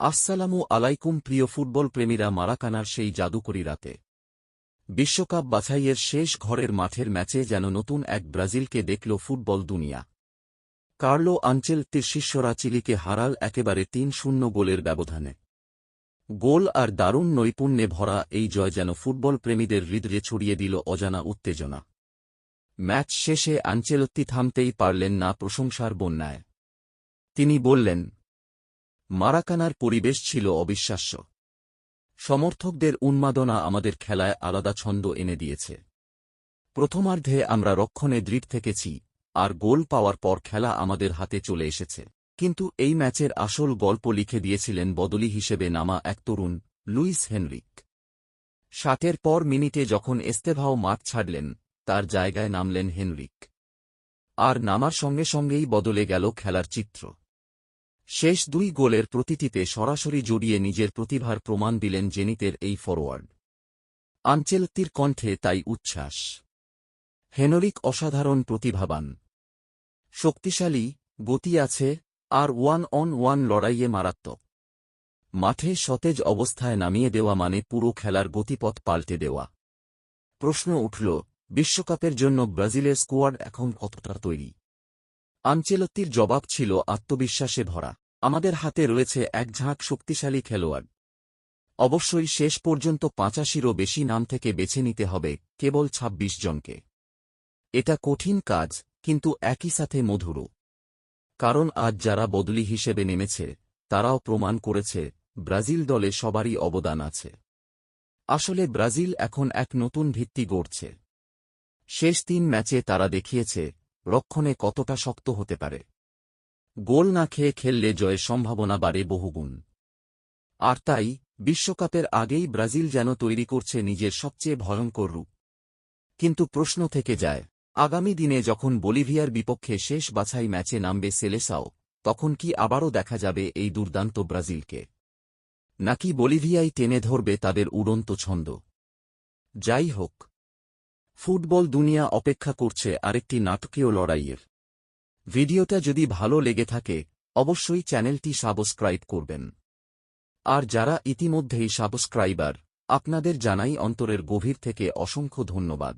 আসসালামু আলাইকুম প্রিয় ফুটবল প্রেমীরা মারাকানার সেই জাদুকরি রাতে। বিশ্বকাপ বাছাইয়ের শেষ ঘরের মাঠের ম্যাচে যেন নতুন এক ব্রাজিলকে দেখল ফুটবল দুনিয়া। কার্লো আঞ্চেলত্তির শিষ্যরা চিলিকে হারাল একেবারে তিন শূন্য গোলের ব্যবধানে। গোল আর দারুণ নৈপুণ্যে ভরা এই জয় যেন ফুটবল প্রেমীদের হৃদয়ে ছড়িয়ে দিল অজানা উত্তেজনা। ম্যাচ শেষে আঞ্চেলত্তি থামতেই পারলেন না প্রশংসার বন্যায়। তিনি বললেন মারাকানার পরিবেশ ছিল অবিশ্বাস্য। সমর্থকদের উন্মাদনা আমাদের খেলায় আলাদা ছন্দ এনে দিয়েছে। প্রথমার্ধে আমরা রক্ষণে দৃঢ় থেকেছি, আর গোল পাওয়ার পর খেলা আমাদের হাতে চলে এসেছে। কিন্তু এই ম্যাচের আসল গল্প লিখে দিয়েছিলেন বদলি হিসেবে নামা এক তরুণ, লুইস হেনরিক। ষাটের পর মিনিটে যখন এস্তেভাও মাঠ ছাড়লেন, তার জায়গায় নামলেন হেনরিক। আর নামার সঙ্গে সঙ্গেই বদলে গেল খেলার চিত্র। শেষ দুই গোলের প্রতিটিতে সরাসরি জড়িয়ে নিজের প্রতিভার প্রমাণ দিলেন জেনিতের এই ফরোয়ার্ড। আঞ্চেলতির কণ্ঠে তাই উচ্ছ্বাস। হেনরিক অসাধারণ প্রতিভাবান। শক্তিশালী, গতি আছে, আর ওয়ান অন ওয়ান লড়াইয়ে মারাত্মক। মাঠে সতেজ অবস্থায় নামিয়ে দেওয়া মানে পুরো খেলার গতিপথ পাল্টে দেওয়া। প্রশ্ন উঠল, বিশ্বকাপের জন্য ব্রাজিলের স্কোয়াড এখন কতটা তৈরি? আঞ্চেলত্তির জবাব ছিল আত্মবিশ্বাসে ভরা। আমাদের হাতে রয়েছে এক ঝাঁক শক্তিশালী খেলোয়াড়। অবশ্যই শেষ পর্যন্ত পাঁচাশিরও বেশি নাম থেকে বেছে নিতে হবে, কেবল ২৬ জনকে। এটা কঠিন কাজ, কিন্তু একই সাথে মধুরও কারণ আজ যারা বদলি হিসেবে নেমেছে, তারাও প্রমাণ করেছে, ব্রাজিল দলে সবারই অবদান আছে। আসলে ব্রাজিল এখন এক নতুন ভিত্তি গড়ছে। শেষ তিন ম্যাচে তারা দেখিয়েছে রক্ষণে কতটা শক্ত হতে পারে। গোল না খেয়ে খেললে জয়ের সম্ভাবনা বাড়ে বহুগুণ। আর তাই, বিশ্বকাপের আগেই ব্রাজিল যেন তৈরি করছে নিজের সবচেয়ে ভয়ঙ্কর রূপ। কিন্তু প্রশ্ন থেকে যায়, আগামী দিনে যখন বলিভিয়ার বিপক্ষে শেষ বাছাই ম্যাচে নামবে সেলেসাও, তখন কি আবারও দেখা যাবে এই দুর্দান্ত ব্রাজিলকে? নাকি বলিভিয়াই টেনে ধরবে তাদের উড়ন্ত ছন্দ? যাই হোক ফুটবল দুনিয়া অপেক্ষা করছে আরেকটি নাটকীয় লড়াইয়ের। ভিডিওটা যদি ভালো লেগে থাকে, অবশ্যই চ্যানেলটি সাবস্ক্রাইব করবেন। আর যারা ইতিমধ্যেই সাবস্ক্রাইবার, আপনাদের জানাই অন্তরের গভীর থেকে অসংখ্য ধন্যবাদ।